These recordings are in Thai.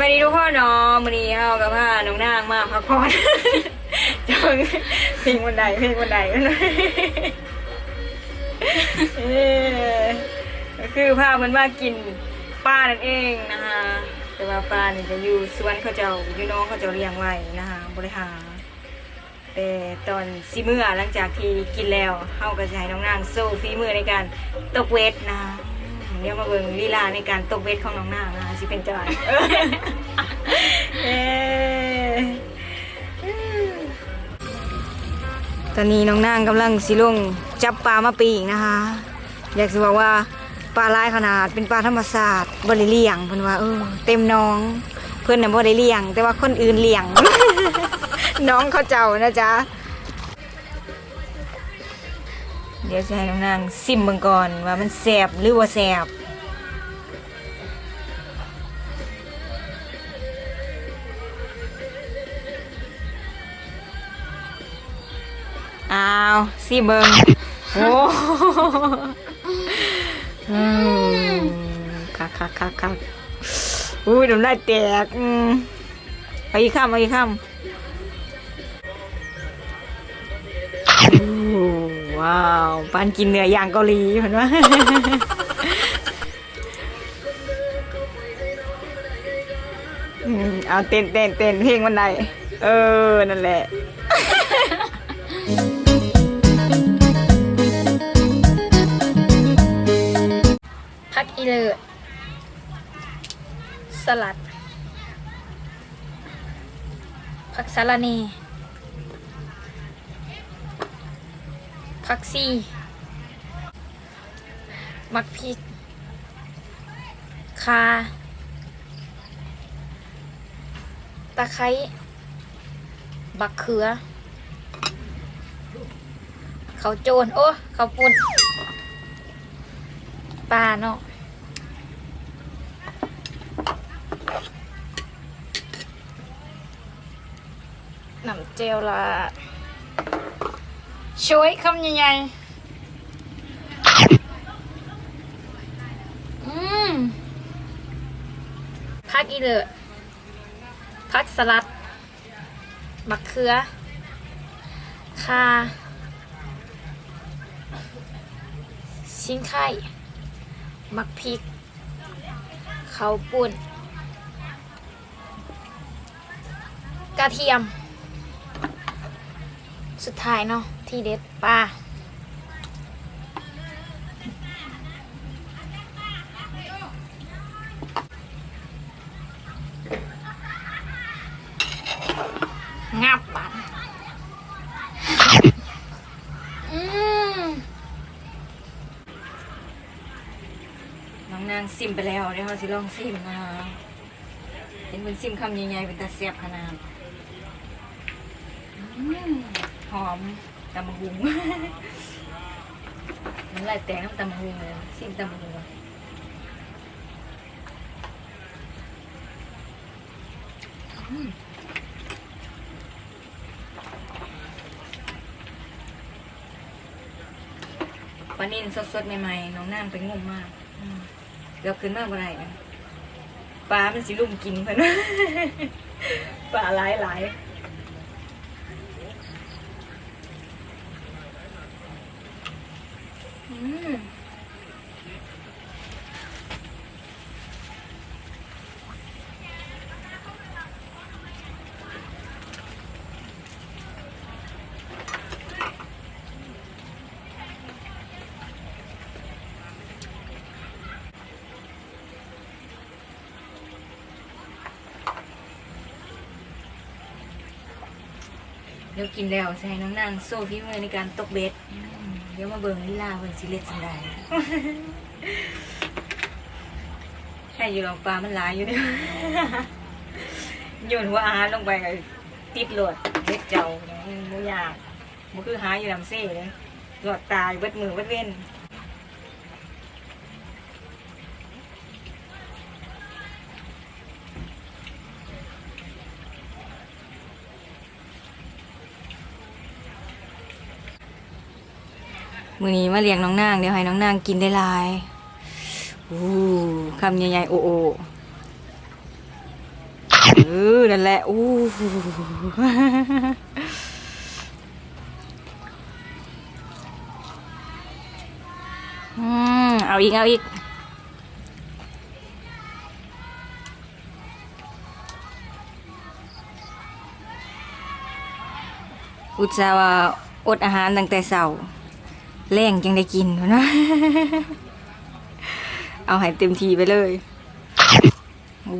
บายดีทุกคนเนาะมื้อนี้เฮากับพาน้องนางมาพักผ่อนจังเพลงวันใดเพลงวันใดกันเลยเอ้ยก็คือพามันมากินป้านั่นเองนะคะแต่ว่าป้านี่จะอยู่สวนเขาเจ้าอยู่น้องเขาเจ้าเลี้ยงไว้นะคะบริหารแต่ตอนซีเมื่อหลังจากที่กินแล้วเฮาก็จะให้น้องนางโซ่ฝีมือในการตกเวทนะคะ เดี๋ยวมาเบิ่งลีลาในการตกเวทของน้องนางนะคะสิเป็นจังไดเอ้ยตอนนี้น้องนางกำลังสิลงจับปลามาปีกนะคะ อยากจะบอกว่าปลาลายขนาดเป็นปลาธรรมศาสตร์บริเลี้ยงเพิ่อนว่าเออเต็มน้อง เพื่อนน่ะบ่ได้เลี้ยง แต่ว่าคนอื่นเลี้ยง น้องเขาเจ้านะจ๊ะ เดี๋ยวจะให้น้องนางซิมเบิ่งก่อนว่ามันแสบหรือว่าแสบอ้าวสิเบิงโอ้คักคักคักคักอุ้ยน้ำลายแตกอืมเอาอีกคำเอาอีกคำโอ้ ว้าวปานกินเนื้อย่างเกาหลีเห็นไหมอืมเอาเต้นเต้นเต้นเพลงวันใดเออ นั่นแหละผักอีเลิศสลัด ผักสาลาเน ผักซีมักพริกคาตะไคร้บักเขือ เขาโจรโอ้ เขาปุ่นปลาเนาะน้ำเจลละ ช่วยคำใหญ่ๆอืมพักอีเลอพักสลัดมะเขือคาชิ้นไข่มักพริกเขาวปุ่น กระเทียม สุดท้ายเนาะ ที่เด็ดปลางับปันอืมน้องนางซิมไปแล้วเดี๋ยวเราสิลองซิมนะเห็นมันซิมคำใหญ่ๆเป็นตาแซ่บขนาดหอม ตำมะฮุงมันลายแตงน้ำตำมะฮุงเลยซิมตำมะฮุงปลานิ่นสดๆใหม่ๆน้องนางไปงมมากอืมเกือบขึ้นมากกว่าไรนะปลามันสิลุ่มกินเพิ่อนปลาหลายหลายอืม เดี๋ยวกินแล้วใส่น้องนางโซ่พี่มือในการตกเบ็ด ยวมาเบิ่งลีลาเพิ่นสิเล็ดสันใดให้อยู่ลองปลามันหลายอยู่เนี่ยโยนหัวอาหารลงไปก็ติดโหลดเล็ดเจ้าอืมบ่ยากบ่คือหาอยู่ลำเซ่เลยหลอดตายเบิดมือเบิดเว้น มือนี้มาเลี้ยงน้องนางเดี๋ยวให้น้องนางกินได้ลายอู้คำใหญ่ๆโอโอเออนั่นแหละอู้หูอืมเอาอีกเอาอีกอุตส่าห์ว่าอดอาหารตั้งแต่เช้า แรงยังได้กินนะเอาให้เต็มทีไปเลยโอ้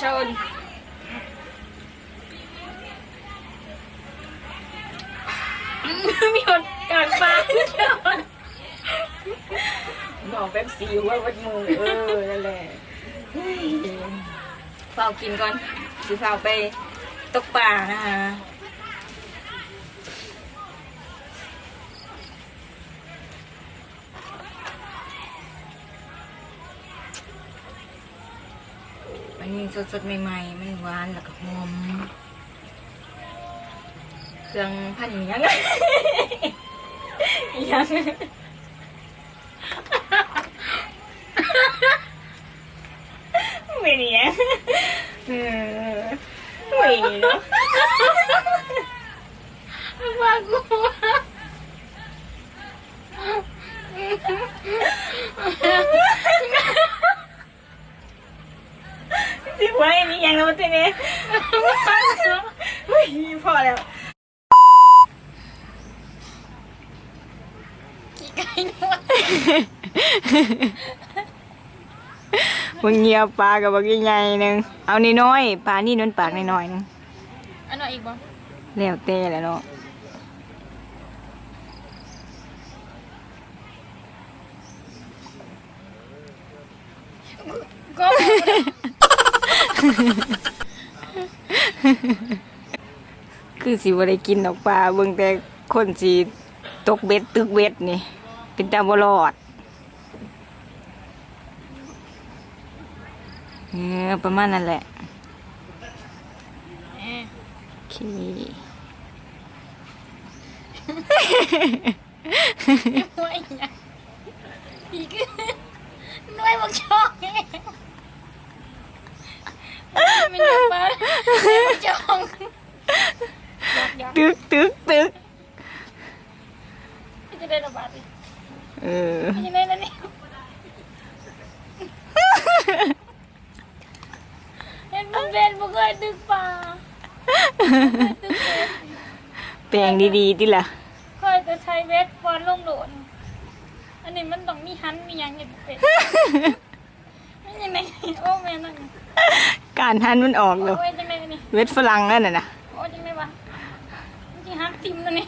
ชน มีคนกางฟ้าบอกแบบสีว่าวัดมือเออ นั่นแหละเฝ้ากินก่อนสิเฝ้าไปตกป่านะคะอันนี้สดๆใหม่ๆมันหวานแล้วก็หอมเครื่องพันยังยัง ไม่เนี่ยเออไม่เนาะว่ากูสิไว้นี่ยังแล้วทีนี้เฮ้ยพอแล้วขี้ไก่นวด มึงเงียบปลากับบักใหญ่ๆหนึงเอานี่น้อยๆปลานี่นวลปากน้อยๆหนึงอันนั้นอีกบ่แล้วแต่แหล้วเนาะก็คือสิบ่ได้กินดอกปลาเบิ่งแต่คนสิตกเบ็ดตึกเบ็ดนี่ เป็นตาบ่รอดเออประมาณนั้นแหละเอ๊ะโอเคหน่วยอีกอย่างอีกหน่วยบักชอกไงมันอยู่บ้านหน่วยบักชอกยอกตึกตึกตึกๆจะได้ระบาดอีกเออไม่ได้แล้วนี่เห็นมันเป็น บ่เคยตึกป่าตึกเป็ดแปลงดีๆติล่ะเคยจะใช้เวทบอลลงโดดอันนี้มันต้องมีหันมีหยังเห็นเป็ดไม่ยังไงโอ้แม่นั่นการหันมันออกเลยโอ้ยจังไงนี่เว็ดฝรั่งนั่นน่ะนะโอ้ยจังไงวะมันจะหันติมตัวนี้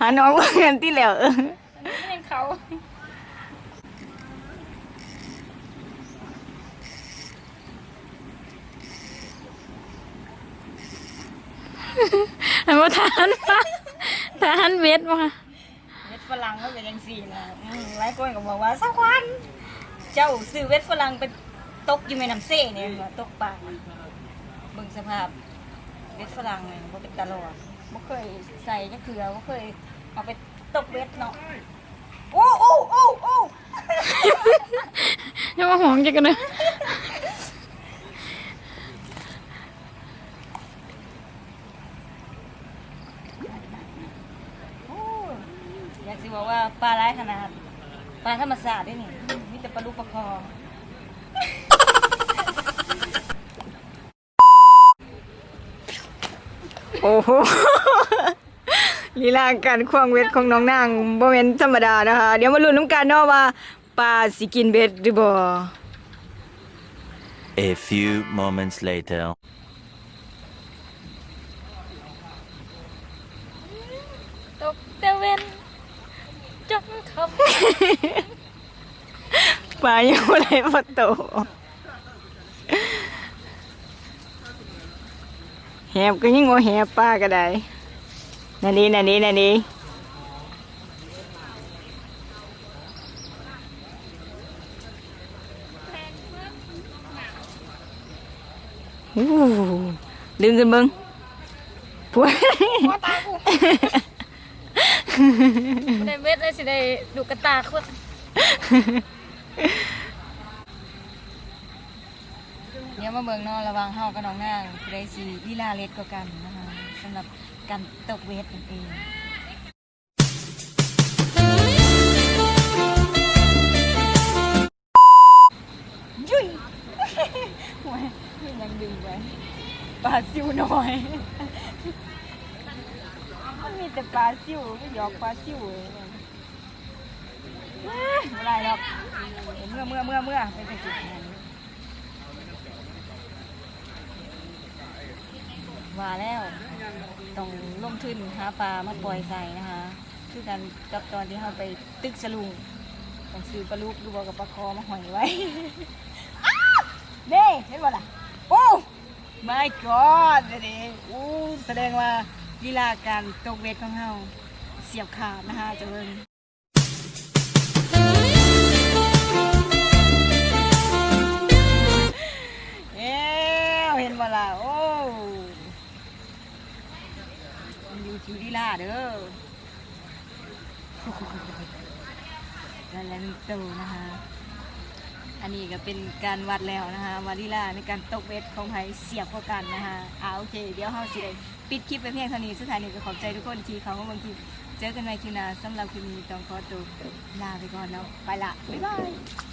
หันออกว่าเงินที่แล้วเออ อันนี้เป็นเขา หันมาทานมาทานเว็ดมาเวทฝรั่งก็เป็นยังสี่นะอืมหลายคนก็บอกว่าสักวันเจ้าซื้อเวทฝรั่งไปตกอยู่ในน้ำเซ่เนี่ยว่าตกปลาเบิ่งสภาพเวทฝรั่งเนี่ยบ่เป็นตลอดบ่เคยใส่จักเทื่อบ่เคยเอาไปตกเวทเนาะโอ้โอ้โอ้โอ้อย่ามาหวงจังกันเลย โอ้อยากสิ บอกว่าปลาร้ายขนาด ปลาธรรมชาติด้วยนี่มีแต่ปลาลูกปลาคอโอ้โห ลีลาการควงเว็ดของน้องนางบ่แม่นธรรมดานะคะ เดี๋ยวมาลุ้นน้ำกันเนาะว่าปลาสิกินเบ็ดหรือบ่ A few moments later. ปลายังบ่ได้บ่โตแหบก็ยังบ่แหบปลาก็ได้นั่นนี่นั่นนี่นั่นนี่อู้ดึงขึ้นเบิ่งพวกพ่อตากูบ่ ได้เวทเลยสิได้ดูกระตาคนเดี๋ยวมาเบิ่งเนาะระวังเฮากับน้องนางสิได้สิลีลาเล็ดกว่ากันนะคะสำหรับการตกเวทนั่นเองยุยโอ้ยยังดึงไว้ปลาซิวน้อย แต่ปลาซิวไม่หยอกปลาซิวเลยไม่ได้หรอกเมื่อเมื่อเมื่อเมื่อไปไปจุดนั้นว่าแล้วต้องลงทุนหาปลามาปล่อยใส่นะคะคือกันกับตอนที่เราไปตึกสลุงต้องซื้อปลาลูกดูบอกกับปลาคอมาหอยไว้เด้เห็นบ่ล่ะโอ้ my god เด้ๆอู้แสดงว่า ลีลาการตกเวทของเฮาเสียบขาดนะคะเจะเบิ่งเอ้วเห็นบ่ล่ะโอ้มันอยู่ที่ลีลาเด้อแล้วแล้วมีตูนะคะอันนี้ก็เป็นการวัดแล้วนะคะวัดลีลาในการตกเบ็ดของไผเสียบเข้ากันนะคะอ่าโอเค เดี๋ยวเฮาสิได้ ปิดคลิปไปเพียงเท่านี้สุดท้ายนี้ก็ขอบใจทุกคนที่เขามาเบางทีเจอกันใหมคลิปหน้าสำหรับคลิปนี้ต้องขอตัวลาไปก่อนแล้วไปละบ๊ายบาย